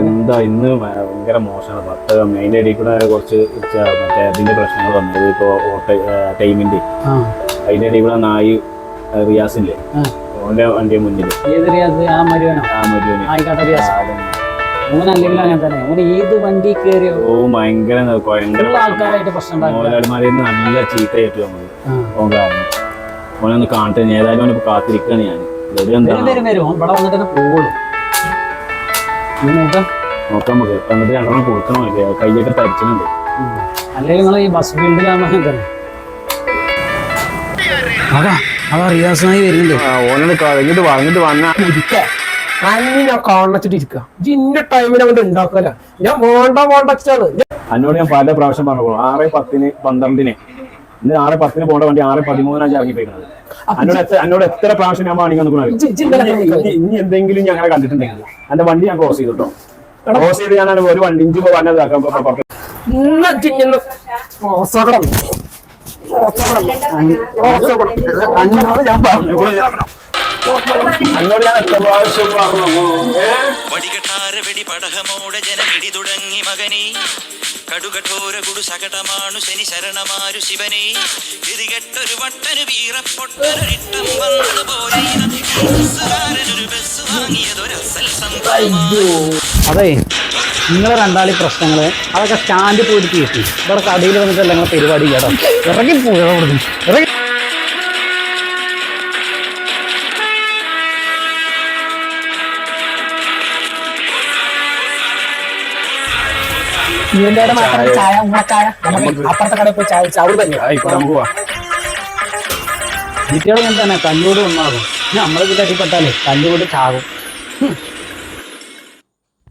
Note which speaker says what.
Speaker 1: എന്താ ഇന്ന് ഭയങ്കര മോശമാണ്. പത്ത് മെയിന്റെ ഇടയിൽ കൂടെ കുറച്ച് മറ്റേ ഇതിന്റെ പ്രശ്നങ്ങൾ വന്നത് ഇപ്പോൾ ടൈമിന്റെ.
Speaker 2: ആ.
Speaker 1: അതിന്റെ ഇടയിൽ കൂടെ നായി റിയാസില്ലേ? ഓന്റെ വണ്ടിയെ മുന്നിൽ
Speaker 2: ഏത് റിയാസ്? ആ മരുവനോ
Speaker 1: ആ മരുവിന്
Speaker 2: ആയിക്കോട്ടെ റിയാസ്. ഓൻ അല്ലെങ്കിൽ അങ്ങനെ തന്നെ. ഏത് വണ്ടി കയറിയോ?
Speaker 1: ഓ ഭയങ്കര
Speaker 2: ആൾക്കാരായിട്ട് പ്രശ്നം
Speaker 1: നല്ല ചീത്തയായിട്ട്
Speaker 2: ആ.
Speaker 1: ഓൻ കാരണം ഓനൊന്ന് കാണട്ടെ ഏതായാലും ഓനിപ്പോ കാത്തിരിക്കാണ് ഞാൻ
Speaker 2: ഇവിടെ വന്നിട്ട് നീ നോക്കാം.
Speaker 1: നോക്കാം നമുക്ക്. എന്നിട്ട് രണ്ടെണ്ണം കൊടുക്കണം കൈയൊക്കെ തരിച്ചിട്ടുണ്ട്.
Speaker 2: അല്ലെങ്കിൽ നിങ്ങൾ ഈ ബസ് ഫീൽഡിലാകുമ്പോൾ അങ്ങനെ തന്നെ അതാ അതാ റിയാസായി വരുന്നുണ്ട്.
Speaker 1: ഓനോട് കഴിഞ്ഞിട്ട് പറഞ്ഞിട്ട് വന്നാ
Speaker 3: ഇരിക്ക. അന്ന് ഞാൻ കാണിച്ചിട്ട് ഇരിക്കുക ഇന്ന ടൈമിൽ അങ്ങോട്ട് ഉണ്ടാക്കല ഞാൻ വേണ്ട വേണ്ട വെച്ചിട്ടാണ്.
Speaker 1: എന്നോട് ഞാൻ പല പ്രാവശ്യം പറഞ്ഞു ആറ് പത്തിന് പന്ത്രണ്ടിന്. ഇന്ന് ആറ് പത്തിന് പോകേണ്ട വണ്ടി ആറ് പതിമൂന്നാണ് ഇറങ്ങിപ്പോയിക്കുന്നത് എന്നോട് എത്ര എന്നോട് എത്ര പ്രാവശ്യം ഞാൻ വാണിങ്ങി
Speaker 3: ഇജ്ജ് ഇജ്ജ്
Speaker 1: ഇനി എന്തെങ്കിലും ഞാൻ അങ്ങനെ കണ്ടിട്ടുണ്ടെങ്കിൽ എന്റെ വണ്ടി ഞാൻ ക്രോസ് ചെയ്തിട്ടോ ക്രോസ് ചെയ്ത് ഞാൻ ഒരു വണ്ടി ഇഞ്ചു
Speaker 3: അന്നോട് ഞാൻ പറഞ്ഞു.
Speaker 4: വടികട്ടാര വെടി പടഹമോടെ ജനമിടി തുടങ്ങി മകനെ. കടുകഠോര കുടു സകടമാണു ശനി ശരണമാരു ശിവനെ. ഗതികെട്ടൊരു വട്ടനു വീറപ്പൊട്ടൊരിട്ടം വന്നതുപോലെ ബസ്സുകാരനൊരു ബസ് വാങ്ങിയതൊരസൽ
Speaker 2: അതെ നിങ്ങളെ രണ്ടാളി പ്രശ്നങ്ങൾ അതൊക്കെ സ്റ്റാൻഡ് പോയിട്ട് തീർത്തി ഇവിടെ കടയിൽ വന്നിട്ടല്ല നിങ്ങളെ പരിപാടി കേട്ടോ? ഇറങ്ങി പോയി ഇറങ്ങി
Speaker 3: ഇതിന്റെ മാത്രം ചായ നമുക്ക് അപ്പുറത്തെ കടയിൽ പോയി ചായ അവിടെ തന്നെ
Speaker 2: കുട്ടികൾ ഞാൻ തന്നെ നമ്മളെ ഇതിൽ അടിപ്പെട്ടാലേ കല്ലുകൊണ്ട് ചാകും.